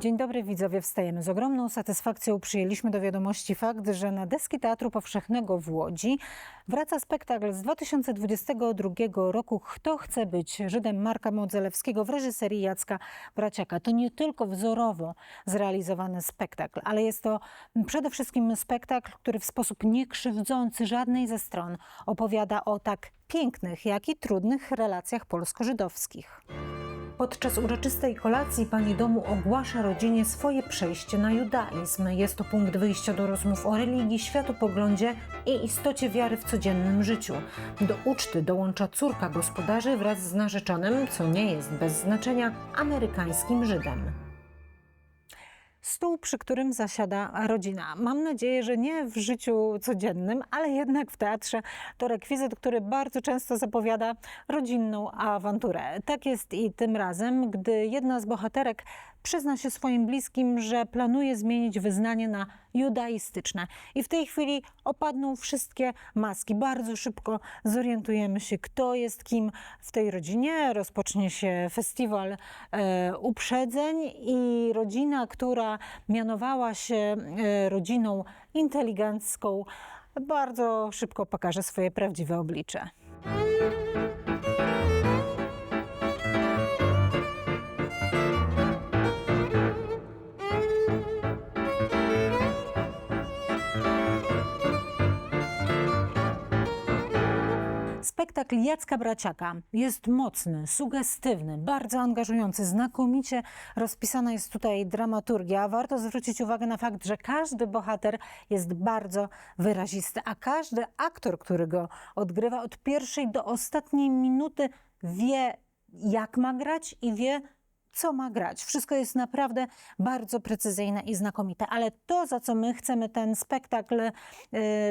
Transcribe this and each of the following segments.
Dzień dobry widzowie, wstajemy z ogromną satysfakcją. Przyjęliśmy do wiadomości fakt, że na deski Teatru Powszechnego w Łodzi wraca spektakl z 2022 roku Kto chce być Żydem Marka Modzelewskiego w reżyserii Jacka Braciaka. To nie tylko wzorowo zrealizowany spektakl, ale jest to przede wszystkim spektakl, który w sposób niekrzywdzący żadnej ze stron opowiada o tak pięknych, jak i trudnych relacjach polsko-żydowskich. Podczas uroczystej kolacji pani domu ogłasza rodzinie swoje przejście na judaizm. Jest to punkt wyjścia do rozmów o religii, światopoglądzie i istocie wiary w codziennym życiu. Do uczty dołącza córka gospodarzy wraz z narzeczonym, co nie jest bez znaczenia, amerykańskim Żydem. Stół, przy którym zasiada rodzina. Mam nadzieję, że nie w życiu codziennym, ale jednak w teatrze to rekwizyt, który bardzo często zapowiada rodzinną awanturę. Tak jest i tym razem, gdy jedna z bohaterek przyzna się swoim bliskim, że planuje zmienić wyznanie na judaistyczne. I w tej chwili opadną wszystkie maski. Bardzo szybko zorientujemy się, kto jest kim w tej rodzinie. Rozpocznie się festiwal e, uprzedzeń i rodzina, która mianowała się e, rodziną inteligencką, bardzo szybko pokaże swoje prawdziwe oblicze. Spektakl Jacka Braciaka jest mocny, sugestywny, bardzo angażujący, znakomicie rozpisana jest tutaj dramaturgia. Warto zwrócić uwagę na fakt, że każdy bohater jest bardzo wyrazisty, a każdy aktor, który go odgrywa od pierwszej do ostatniej minuty wie, jak ma grać i wie, co ma grać. Wszystko jest naprawdę bardzo precyzyjne i znakomite, ale to, za co my chcemy ten spektakl e,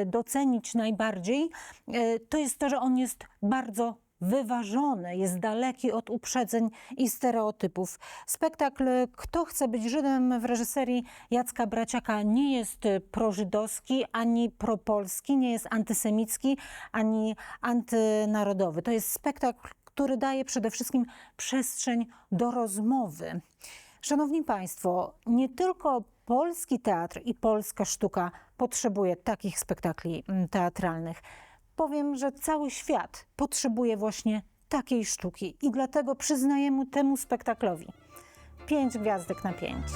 docenić najbardziej, e, to jest to, że on jest bardzo wyważony, jest daleki od uprzedzeń i stereotypów. Spektakl Kto chce być Żydem w reżyserii Jacka Braciaka nie jest prożydowski, ani propolski, nie jest antysemicki, ani antynarodowy. To jest spektakl, który daje przede wszystkim przestrzeń do rozmowy. Szanowni Państwo, nie tylko polski teatr i polska sztuka potrzebuje takich spektakli mm, teatralnych. Powiem, że cały świat potrzebuje właśnie takiej sztuki i dlatego przyznajemy temu spektaklowi pięć gwiazdek na pięć.